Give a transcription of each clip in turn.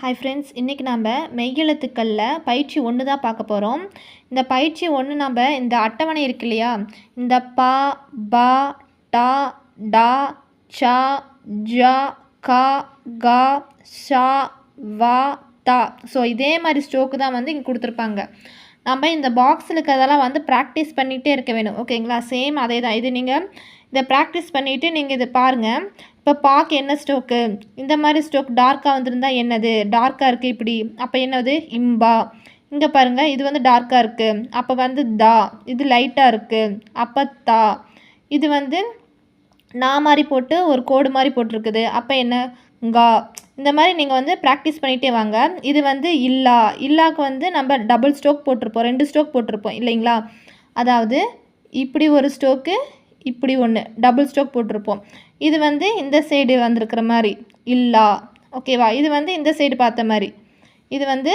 Hi friends இன்றைக்கி நம்ம மெய்யெழுத்துக்களில் பயிற்சி ஒன்று தான் பார்க்க போகிறோம் இந்த பயிற்சி ஒன்று நம்ம இந்த அட்டவணை இருக்கு இல்லையா? இந்த பா பா டா டா சா ஜா கா கா ஷா வா தா. ஸோ இதே மாதிரி ஸ்ட்ரோக்கு தான் வந்து இங்கே கொடுத்துருப்பாங்க. நம்ம இந்த பாக்ஸில் இருக்கிறதெல்லாம் வந்து ப்ராக்டிஸ் பண்ணிகிட்டே இருக்க வேணும். ஓகேங்களா சேம் அதே தான் இது நீங்கள் இதை ப்ராக்டிஸ் பண்ணிவிட்டு நீங்கள் இதை பாருங்கள் இப்போ பாக்கு என்ன ஸ்டோக்கு இந்த மாதிரி ஸ்டோக் டார்க்காக வந்திருந்தா என்னது? டார்க்காக இருக்குது இப்படி. அப்போ என்னது? இம்பா. இங்கே பாருங்கள் இது வந்து டார்க்காக இருக்குது அப்போ வந்து தா. இது லைட்டாக இருக்குது அப்போ தா. இது வந்து நான் மாதிரி போட்டு ஒரு கோடு மாதிரி போட்டிருக்குது. அப்போ என்ன? கா. இந்த மாதிரி நீங்கள் வந்து ப்ராக்டிஸ் பண்ணிகிட்டே வாங்க. இது வந்து இல்லா. இல்லாக்கு வந்து நம்ம டபுள் ஸ்டோக் போட்டிருப்போம். ரெண்டு ஸ்டோக் போட்டிருப்போம். இல்லைங்களா? அதாவது இப்படி ஒரு ஸ்டோக்கு இப்படி ஒன்று டபுள் ஸ்டோக் போட்டிருப்போம். இது வந்து இந்த சைடு வந்திருக்கிற மாதிரி. இல்லா. ஓகேவா இது வந்து இந்த சைடு பார்த்த மாதிரி. இது வந்து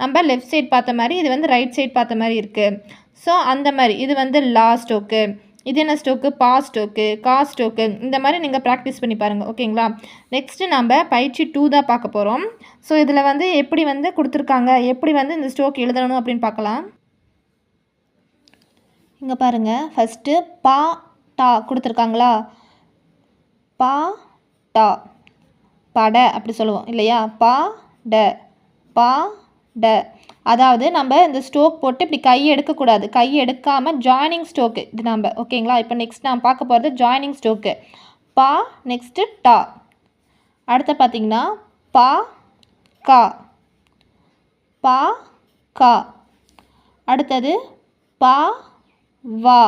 நம்ம லெஃப்ட் சைடு பார்த்த மாதிரி இது வந்து ரைட் சைடு பார்த்த மாதிரி இருக்குது ஸோ அந்த மாதிரி. இது வந்து லா ஸ்டோக்கு இது என்ன ஸ்டோக்கு பா ஸ்டோக்கு கா ஸ்டோக்கு இந்த மாதிரி நீங்கள் ப்ராக்டிஸ் பண்ணி பாருங்கள் ஓகேங்களா நெக்ஸ்ட்டு நம்ம பயிற்சி டூ தான் பார்க்க போகிறோம் ஸோ இதில் வந்து எப்படி வந்து கொடுத்துருக்காங்க? எப்படி வந்து இந்த ஸ்டோக் எழுதணும் அப்படின்னு பார்க்கலாம். இங்கே பாருங்கள் ஃபஸ்ட்டு பா டா கொடுத்துருக்காங்களா? பா டா. பட அப்படி சொல்லுவோம் இல்லையா? பா ட. பா ட. அதாவது நம்ம இந்த ஸ்டோக் போட்டு இப்படி கை எடுக்கக்கூடாது. கை எடுக்காமல் ஜாயினிங் ஸ்டோக்கு இது நம்ம ஓகேங்களா? இப்போ நெக்ஸ்ட் நான் பார்க்க போகிறது ஜாயினிங் ஸ்டோக்கு பா நெக்ஸ்ட்டு டா. அடுத்து பார்த்தீங்கன்னா பா கா. பா கா. அடுத்தது பா வா.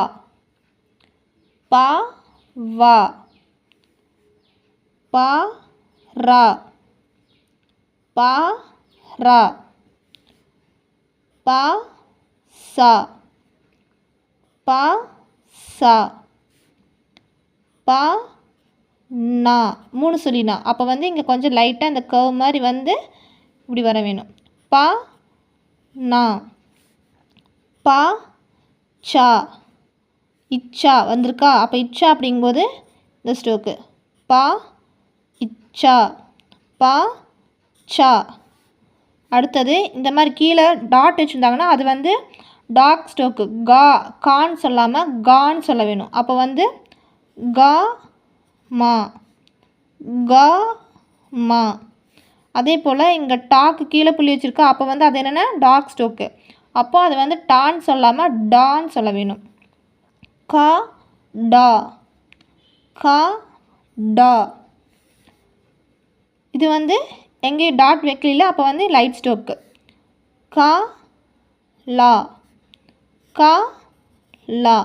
பா வா. பா ரா. பா ரா. பா சா. பா சா. பா நா. மூணு சொல்லினா அப்போ வந்து இங்கே கொஞ்சம் லைட்டாக இந்த கர்வ் மாதிரி வந்து இப்படி வர வேணும். பா நா. பா சா. இச்சா வந்திருக்கா? அப்போ இச்சா அப்படிங்கும்போது இந்த ஸ்ட்ரோக்கு பா இச்சா. பா சா. அடுத்தது இந்த மாதிரி கீழே டாட் வச்சுருந்தாங்கன்னா அது வந்து டாக் ஸ்டோக்கு கா கான்னு சொல்லாமல் கான்னு சொல்ல வேணும். அப்போ வந்து கா மா. கா மா. அதே போல் இங்கே டாக்கு கீழே புள்ளி வச்சுருக்கா. அப்போ வந்து அது என்னென்னா டாக் ஸ்டோக்கு அப்போ அது வந்து டான்னு சொல்லாமல் டான்னு சொல்ல வேணும். கா டா. கா டா. இது வந்து எங்கேயும் டாட் வைக்கல அப்போ வந்து லைட் ஸ்டோக்கு கா லா. கா லா.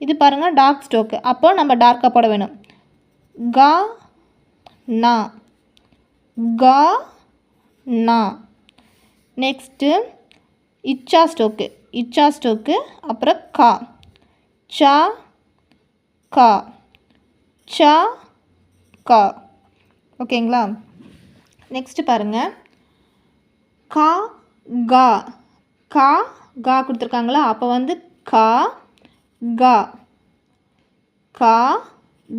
இது பாருங்கள் டார்க் ஸ்டோக்கு அப்போ நம்ம டார்க்காக போட வேணும். கா நா. கா நா. நெக்ஸ்ட்டு இச்சா ஸ்டோக்கு இச்சா ஸ்டோக்கு அப்புறம் கா. சா கா. சா கா. ஓகேங்களா? நெக்ஸ்ட்டு பாருங்கள் கா கா. கா கா கொடுத்துருக்காங்களா? அப்போ வந்து கா கா. கா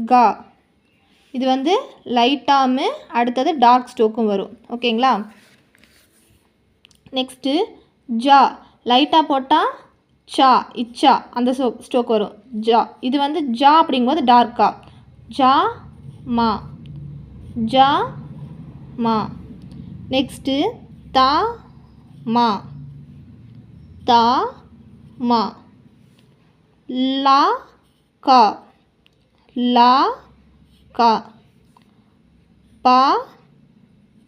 கா. இது வந்து லைட்டாமு அடுத்தது டார்க் ஸ்டோக்கும் வரும். ஓகேங்களா? நெக்ஸ்ட்டு ஜா. லைட்டாக போட்டால் சா இச்சா. அந்த ஸ்டோக் வரும். ஜா. இது வந்து ஜா அப்படிங்கும்போது டார்க்கா ஜா மா. ஜா மா. நெக்ஸ்ட்டு தா மா. தா மா. லா கா. லா கா. பா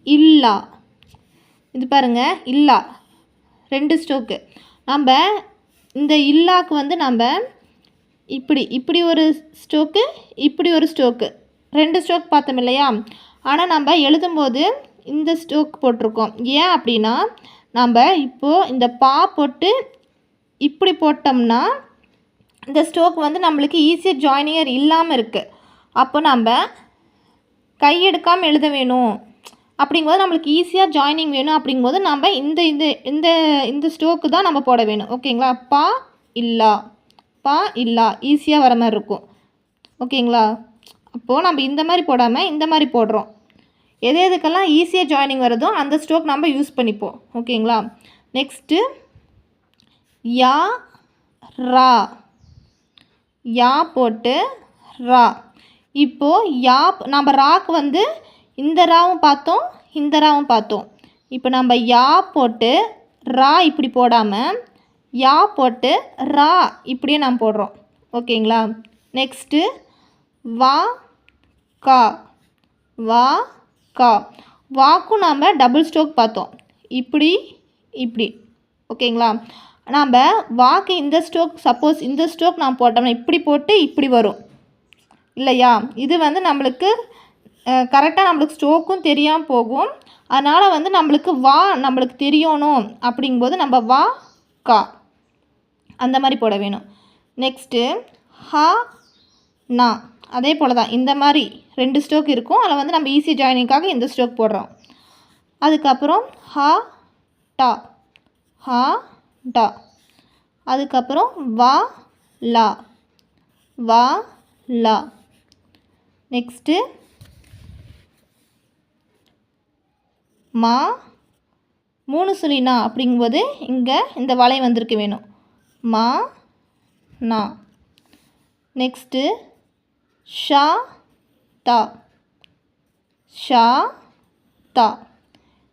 இல்லா. இது பாருங்கள் இல்லா. ரெண்டு ஸ்டோக்கு. நம்ம இந்த இல்லாக்கு வந்து நம்ம இப்படி இப்படி ஒரு ஸ்டோக்கு இப்படி ஒரு ஸ்டோக்கு. ரெண்டு ஸ்டோக் பார்த்தோம் இல்லையா? ஆனால் நம்ம எழுதும்போது இந்த ஸ்டோக் போட்டிருக்கோம். ஏன் அப்படின்னா நம்ம இப்போது இந்த பா போட்டு இப்படி போட்டோம்னா இந்த ஸ்டோக் வந்து நம்மளுக்கு ஈஸியாக ஜாயினியர் இல்லாமல் இருக்குது அப்போ நம்ம கை எடுக்காமல் எழுத வேணும். அப்படிங்கும்போது நம்மளுக்கு ஈஸியாக ஜாயினிங் வேணும். அப்படிங்கும்போது நம்ம இந்த இந்த இந்த இந்த ஸ்டோக்கு தான் நம்ம போட வேணும். ஓகேங்களா? பா இல்லா. பா இல்லா. ஈஸியாக வர மாதிரி இருக்கும். ஓகேங்களா? அப்போது நம்ம இந்த மாதிரி போடாமல் இந்த மாதிரி போடுறோம். எது எதுக்கெல்லாம் ஈஸியாக ஜாயினிங் வருதோ அந்த ஸ்ட்ரோக் நம்ம யூஸ் பண்ணிப்போம். ஓகேங்களா? நெக்ஸ்ட்டு யா ரா. யா போட்டு ரா. இப்போது யா நம்ம ராக்கு வந்து இந்த ராவும் பார்த்தோம் இந்த ராவும் பார்த்தோம். இப்போ நம்ம யா போட்டு ரா இப்படி போடாமல் யா போட்டு ரா இப்படியே நாம் போடுறோம். ஓகேங்களா? நெக்ஸ்ட்டு வா கா. வா கா. வாக்கும் நாம் டபுள் ஸ்ட்ரோக் பார்த்தோம். இப்படி இப்படி. ஓகேங்களா? நாம் வாக்கு இந்த ஸ்ட்ரோக் சப்போஸ் இந்த ஸ்ட்ரோக் நான் போட்டோம்னா இப்படி போட்டு இப்படி வரும். இல்லையா? இது வந்து நம்மளுக்கு கரெக்டாக நம்மளுக்கு ஸ்ட்ரோக்கும் தெரியாமல் போகும். அதனால் வந்து நம்மளுக்கு வா நம்மளுக்கு தெரியணும் அப்படிங்கும்போது நம்ம வா கா. அந்த மாதிரி போட வேணும். நெக்ஸ்ட்டு ஹா நா. அதே போல் தான். இந்த மாதிரி ரெண்டு ஸ்ட்ரோக் இருக்கும். அதில் வந்து நம்ம ஈஸி ஜாயினிங்காக இந்த ஸ்ட்ரோக் போடுறோம். அதுக்கப்புறம் ஹா டா ஹா டா அதுக்கப்புறம் வா லா வா லா நெக்ஸ்ட்டு மா மூணு சுழினா அப்படிங்கும்போது இங்கே இந்த வளை வந்திருக்க வேணும். மா நா நெக்ஸ்ட்டு ஷா தா. ஷா தா.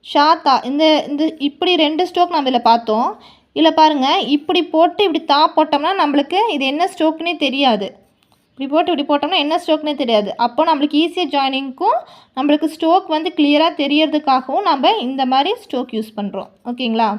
ஷா தா. இந்த இந்த இப்படி ரெண்டு ஸ்ட்ரோக் நம்ம இதில் பார்த்தோம். இதில் பாருங்கள் இப்படி போட்டு இப்படி தா போட்டோம்னா நம்மளுக்கு இது என்ன ஸ்ட்ரோக்னே தெரியாது. இப்படி போட்டு இப்படி போட்டோம்னா என்ன ஸ்ட்ரோக்னே தெரியாது. அப்போ நம்மளுக்கு ஈஸியாக ஜாயினிங்க்கும் நம்மளுக்கு ஸ்ட்ரோக் வந்து கிளியராக தெரியறதுக்காகவும் நம்ம இந்த மாதிரி ஸ்ட்ரோக் யூஸ் பண்ணுறோம் ஓகேங்களா?